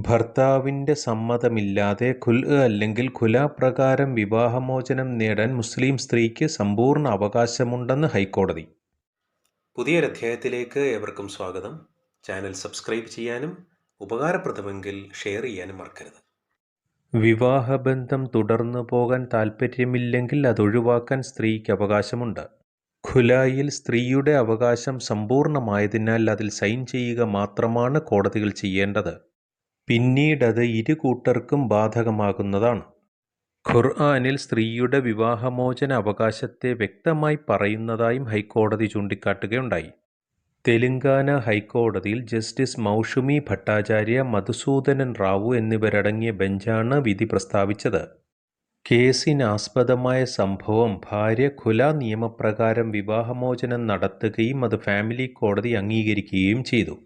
ഭർത്താവിന്റെ സമ്മതമില്ലാതെ ഖുൽഅ് അല്ലെങ്കിൽ ഖുല പ്രകാരം വിവാഹമോചനം നേടാൻ മുസ്ലിം സ്ത്രീക്ക് സമ്പൂർണ അവകാശമുണ്ടെന്ന് ഹൈക്കോടതി. പുതിയൊരധ്യായത്തിലേക്ക് ഏവർക്കും സ്വാഗതം. ചാനൽ സബ്സ്ക്രൈബ് ചെയ്യാനും ഉപകാരപ്രദമെങ്കിൽ ഷെയർ ചെയ്യാനും മറക്കരുത്. വിവാഹബന്ധം തുടർന്നു പോകാൻ താൽപ്പര്യമില്ലെങ്കിൽ അതൊഴിവാക്കാൻ സ്ത്രീക്ക് അവകാശമുണ്ട്. ഖുലായിൽ സ്ത്രീയുടെ അവകാശം സമ്പൂർണമായതിനാൽ അതിൽ സൈൻ ചെയ്യുക മാത്രമാണ് കോടതികൾ ചെയ്യേണ്ടത്. പിന്നീടത് ഇരു കൂട്ടർക്കും ബാധകമാകുന്നതാണ്. ഖുർആനിൽ സ്ത്രീയുടെ വിവാഹമോചന അവകാശത്തെ വ്യക്തമായി പറയുന്നതായും ഹൈക്കോടതി ചൂണ്ടിക്കാട്ടുകയുണ്ടായി. തെലുങ്കാന ഹൈക്കോടതിയിൽ ജസ്റ്റിസ് മൗഷുമി ഭട്ടാചാര്യ മധുസൂദനൻ റാവു എന്നിവരടങ്ങിയ ബെഞ്ചാണ് വിധി പ്രസ്താവിച്ചത്. കേസിനാസ്പദമായ സംഭവം ഭാര്യ ഖുല നിയമപ്രകാരം വിവാഹമോചനം നടത്തുകയും അത് ഫാമിലി കോടതി അംഗീകരിക്കുകയും ചെയ്തു.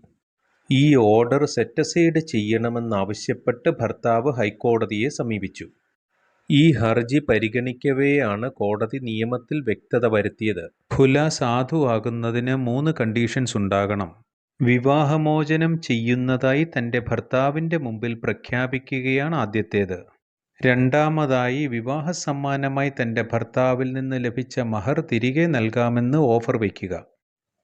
ഈ ഓർഡർ സെറ്റസൈഡ് ചെയ്യണമെന്നാവശ്യപ്പെട്ട് ഭർത്താവ് ഹൈക്കോടതിയെ സമീപിച്ചു. ഈ ഹർജി പരിഗണിക്കവെയാണ് കോടതി നിയമത്തിൽ വ്യക്തത വരുത്തിയത്. ഖുല സാധുവാകുന്നതിന് മൂന്ന് കണ്ടീഷൻസ് ഉണ്ടാകണം. വിവാഹമോചനം ചെയ്യുന്നതായി തന്റെ ഭർത്താവിന്റെ മുമ്പിൽ പ്രഖ്യാപിക്കുകയാണ് ആദ്യത്തേത്. രണ്ടാമതായി വിവാഹ സമ്മാനമായി തന്റെ ഭർത്താവിൽ നിന്ന് ലഭിച്ച മഹർ തിരികെ നൽകാമെന്ന് ഓഫർ വയ്ക്കുക.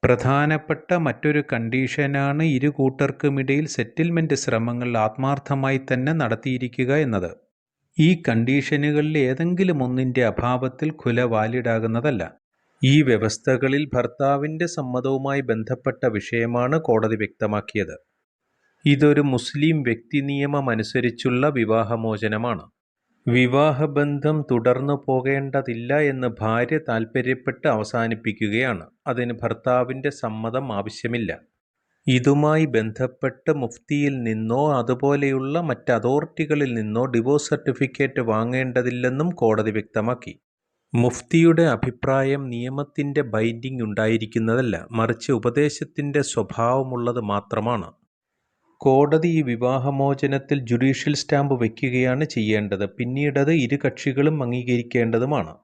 പ്രധാനപ്പെട്ട മറ്റൊരു കണ്ടീഷനാണ് ഇരു കൂട്ടർക്കുമിടയിൽ സെറ്റിൽമെന്റ് ശ്രമങ്ങൾ ആത്മാർത്ഥമായി തന്നെ നടത്തിയിരിക്കുക എന്നത്. ഈ കണ്ടീഷനുകളിൽ ഏതെങ്കിലും ഒന്നിന്റെ അഭാവത്തിൽ ഖുല വാലിഡാകുന്നതല്ല. ഈ വ്യവസ്ഥകളിൽ ഭർത്താവിന്റെ സമ്മതവുമായി ബന്ധപ്പെട്ട വിഷയമാണ് കോടതി വ്യക്തമാക്കിയത്. ഇതൊരു മുസ്ലിം വ്യക്തി നിയമമനുസരിച്ചുള്ള വിവാഹമോചനമാണ്. വിവാഹബന്ധം തുടർന്നു പോകേണ്ടതില്ല എന്ന് ഭാര്യ താൽപ്പര്യപ്പെട്ട് അവസാനിപ്പിക്കുകയാണ്. അതിന് ഭർത്താവിന്റെ സമ്മതം ആവശ്യമില്ല. ഇതുമായി ബന്ധപ്പെട്ട് മുഫ്തിയിൽ നിന്നോ അതുപോലെയുള്ള മറ്റ് അതോറിറ്റികളിൽ നിന്നോ ഡിവോഴ്സ് സർട്ടിഫിക്കറ്റ് വാങ്ങേണ്ടതില്ലെന്നും കോടതി വ്യക്തമാക്കി. മുഫ്തിയുടെ അഭിപ്രായം നിയമത്തിന്റെ ബൈൻഡിംഗ് ഉണ്ടായിരിക്കുന്നതല്ല മറിച്ച് ഉപദേശത്തിന്റെ സ്വഭാവമുള്ളത് മാത്രമാണ്. കോടതി ഈ വിവാഹമോചനത്തിൽ ജുഡീഷ്യൽ സ്റ്റാമ്പ് വയ്ക്കുകയാണ് ചെയ്യേണ്ടത്. പിന്നീടത് ഇരു കക്ഷികളും അംഗീകരിക്കേണ്ടതുമാണ്.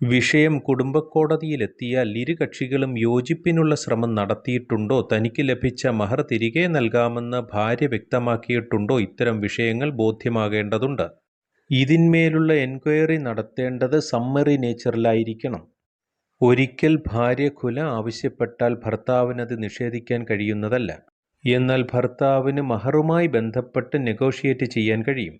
വിഷയം കുടുംബക്കോടതിയിലെത്തിയാൽ ഇരു കക്ഷികളും യോജിപ്പിനുള്ള ശ്രമം നടത്തിയിട്ടുണ്ടോ? തനിക്ക് ലഭിച്ച മഹർ തിരികെ നൽകാമെന്ന് ഭാര്യ വ്യക്തമാക്കിയിട്ടുണ്ടോ? ഇത്തരം വിഷയങ്ങൾ ബോധ്യമാകേണ്ടതുണ്ട്. ഇതിന്മേലുള്ള എൻക്വയറി നടത്തേണ്ടത് സമ്മറി നേച്ചറിലായിരിക്കണം. ഒരിക്കൽ ഭാര്യ കുല ആവശ്യപ്പെട്ടാൽ ഭർത്താവിനത് നിഷേധിക്കാൻ കഴിയുന്നതല്ല. എന്നാൽ ഭർത്താവിന് മഹറുമായി ബന്ധപ്പെട്ട് നെഗോഷിയേറ്റ് ചെയ്യാൻ കഴിയും.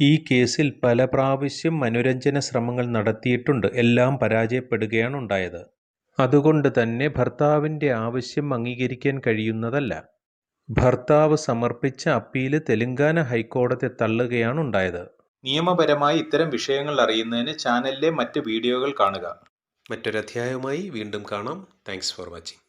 ഈ കേസിൽ പല പ്രാവശ്യം അനുരഞ്ജന ശ്രമങ്ങൾ നടത്തിയിട്ടുണ്ട്. എല്ലാം പരാജയപ്പെടുകയാണ് ഉണ്ടായത് അതുകൊണ്ട് തന്നെ ഭർത്താവിന്റെ ആവശ്യം അംഗീകരിക്കാൻ കഴിയുന്നതല്ല. ഭർത്താവ് സമർപ്പിച്ച അപ്പീൽ തെലങ്കാന ഹൈക്കോടതി തള്ളുകയാണ് ഉണ്ടായത് നിയമപരമായി ഇത്തരം വിഷയങ്ങൾ അറിയുന്നതിന് ചാനലിലെ മറ്റ് വീഡിയോകൾ കാണുക. മറ്റൊരധ്യായവുമായി വീണ്ടും കാണാം. Thanks for watching.